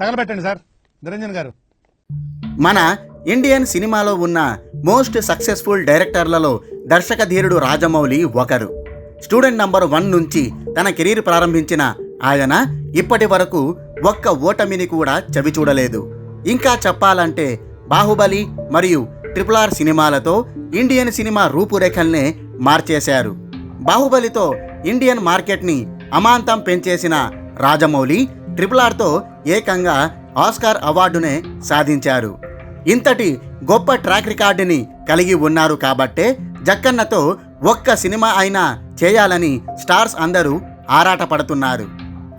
తగలబెట్టండి sir. Niranjan గారు. మన Indian సినిమాలో ఉన్న మోస్ట్ సక్సెస్ఫుల్ డైరెక్టర్లలో దర్శక ధీరుడు రాజమౌళి ఒకరు. స్టూడెంట్ నంబర్ వన్ నుంచి తన కెరీర్ ప్రారంభించిన ఆయన ఇప్పటి వరకు ఒక్క ఓటమిని కూడా చవి చూడలేదు. ఇంకా చెప్పాలంటే బాహుబలి మరియు ట్రిపుల్ ఆర్ సినిమాలతో ఇండియన్ సినిమా రూపురేఖల్నే మార్చేశారు. బాహుబలితో ఇండియన్ మార్కెట్ని అమాంతం పెంచేసిన రాజమౌళి ట్రిపుల్ ఆర్తో ఏకంగా ఆస్కార్ అవార్డునే సాధించారు. ఇంతటి గొప్ప ట్రాక్ రికార్డుని కలిగి ఉన్నారు కాబట్టే జక్కన్నతో ఒక్క సినిమా అయినా చేయాలని స్టార్స్ అందరూ ఆరాటపడుతున్నారు.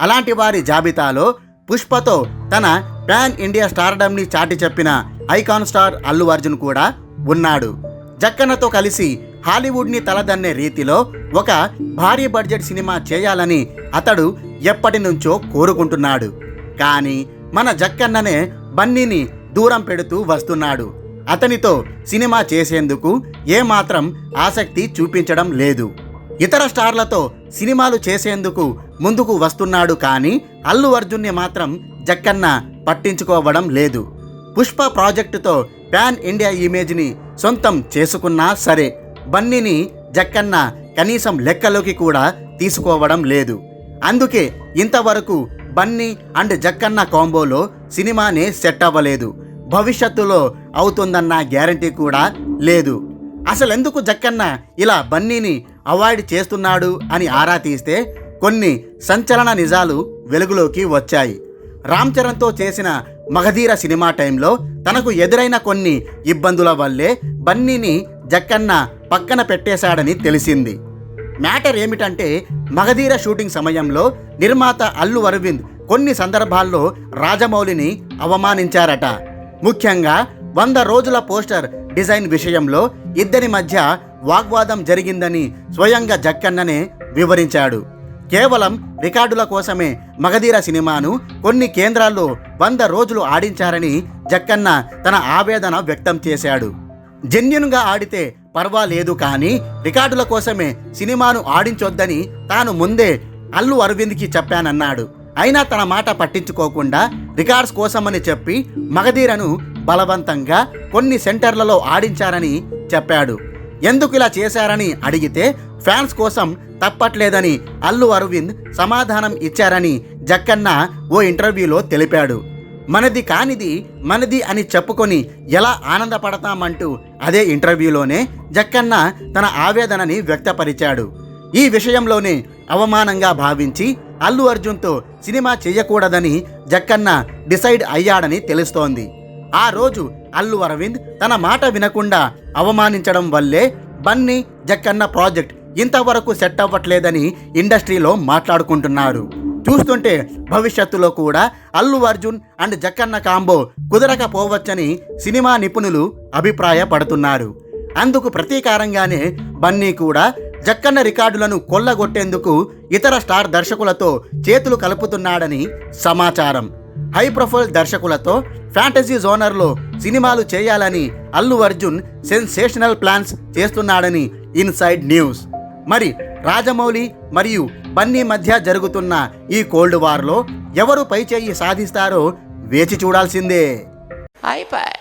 అలాంటి వారి జాబితాలో పుష్పతో తన పాన్ ఇండియా స్టార్డమ్ని చాటి చెప్పిన ఐకాన్ స్టార్ అల్లు అర్జున్ కూడా ఉన్నాడు. జక్కన్నతో కలిసి హాలీవుడ్ని తలదన్నే రీతిలో ఒక భారీ బడ్జెట్ సినిమా చేయాలని అతడు ఎప్పటి నుంచో కోరుకుంటున్నాడు. కానీ మన జక్కన్ననే బన్నీని దూరం పెడుతూ వస్తున్నాడు. అతనితో సినిమా చేసేందుకు ఏమాత్రం ఆసక్తి చూపించడం లేదు. ఇతర స్టార్లతో సినిమాలు చేసేందుకు ముందుకు వస్తున్నాడు కానీ అల్లు అర్జున్ని మాత్రం జక్కన్న పట్టించుకోవడం లేదు. పుష్ప ప్రాజెక్టుతో ప్యాన్ ఇండియా ఇమేజ్ని సొంతం చేసుకున్నా సరే బన్నీని జక్కన్న కనీసం లెక్కలోకి కూడా తీసుకోవడం లేదు. అందుకే ఇంతవరకు బన్నీ అండ్ జక్కన్న కాంబోలో సినిమానే సెట్ అవ్వలేదు. భవిష్యత్తులో అవుతుందన్న గ్యారంటీ కూడా లేదు. అసలు ఎందుకు జక్కన్న ఇలా బన్నీని అవాయిడ్ చేస్తున్నాడు అని ఆరా తీస్తే కొన్ని సంచలన నిజాలు వెలుగులోకి వచ్చాయి. రామ్ చరణ్తో చేసిన మగధీర సినిమా టైంలో తనకు ఎదురైన కొన్ని ఇబ్బందుల వల్లే బన్నీని జక్కన్న పక్కన పెట్టేశాడని తెలిసింది. మ్యాటర్ ఏమిటంటే మగధీర షూటింగ్ సమయంలో నిర్మాత అల్లు అరవింద్ కొన్ని సందర్భాల్లో రాజమౌళిని అవమానించారట. ముఖ్యంగా వంద రోజుల పోస్టర్ డిజైన్ విషయంలో ఇద్దరి మధ్య వాగ్వాదం జరిగిందని స్వయంగా జక్కన్ననే వివరించాడు. కేవలం రికార్డుల కోసమే మగధీర సినిమాను కొన్ని కేంద్రాల్లో వంద రోజులు ఆడించారని జక్కన్న తన ఆవేదన వ్యక్తం చేశాడు. జెన్యున్గా ఆడితే పర్వాలేదు కానీ రికార్డుల కోసమే సినిమాను ఆడించొద్దని తాను ముందే అల్లు అరవింద్కి చెప్పానన్నాడు. అయినా తన మాట పట్టించుకోకుండా రికార్డ్స్ కోసమని చెప్పి మగధీరను బలవంతంగా కొన్ని సెంటర్లలో ఆడించారని చెప్పాడు. ఎందుకు ఇలా చేశారని అడిగితే ఫ్యాన్స్ కోసం తప్పట్లేదని అల్లు అరవింద్ సమాధానం ఇచ్చారని జక్కన్న ఓ ఇంటర్వ్యూలో తెలిపాడు. మనది కానిది మనది అని చెప్పుకొని ఎలా ఆనందపడతామంటూ అదే ఇంటర్వ్యూలోనే జక్కన్న తన ఆవేదనని వ్యక్తపరిచాడు. ఈ విషయంలోనే అవమానంగా భావించి అల్లు అర్జున్తో సినిమా చేయకూడదని జక్కన్న డిసైడ్ అయ్యాడని తెలుస్తోంది. ఆ రోజు అల్లు అరవింద్ తన మాట వినకుండా అవమానించడం వల్లే బన్నీ జక్కన్న ప్రాజెక్ట్ ఇంతవరకు సెట్ అవ్వట్లేదని ఇండస్ట్రీలో మాట్లాడుకుంటున్నారు చూస్తుంటే భవిష్యత్తులో కూడా అల్లు అర్జున్ అండ్ జక్కన్న కాంబో కుదరకపోవచ్చని సినిమా నిపుణులు అభిప్రాయపడుతున్నారు. అందుకు ప్రతీకారంగానే బన్నీ కూడా జక్కన్న రికార్డులను కొల్లగొట్టేందుకు ఇతర స్టార్ దర్శకులతో చేతులు కలుపుతున్నాడని సమాచారం. హై ప్రొఫైల్ దర్శకులతో ఫ్యాంటసీ జోనర్లో సినిమాలు చేయాలని అల్లు అర్జున్ సెన్సేషనల్ ప్లాన్స్ చేస్తున్నాడని ఇన్సైడ్ న్యూస్. మరి రాజమౌళి మరియు బన్నీ మధ్య జరుగుతున్న ఈ కోల్డ్ వార్లో ఎవరు పైచేయి సాధిస్తారో వేచి చూడాల్సిందే. అయిపోయి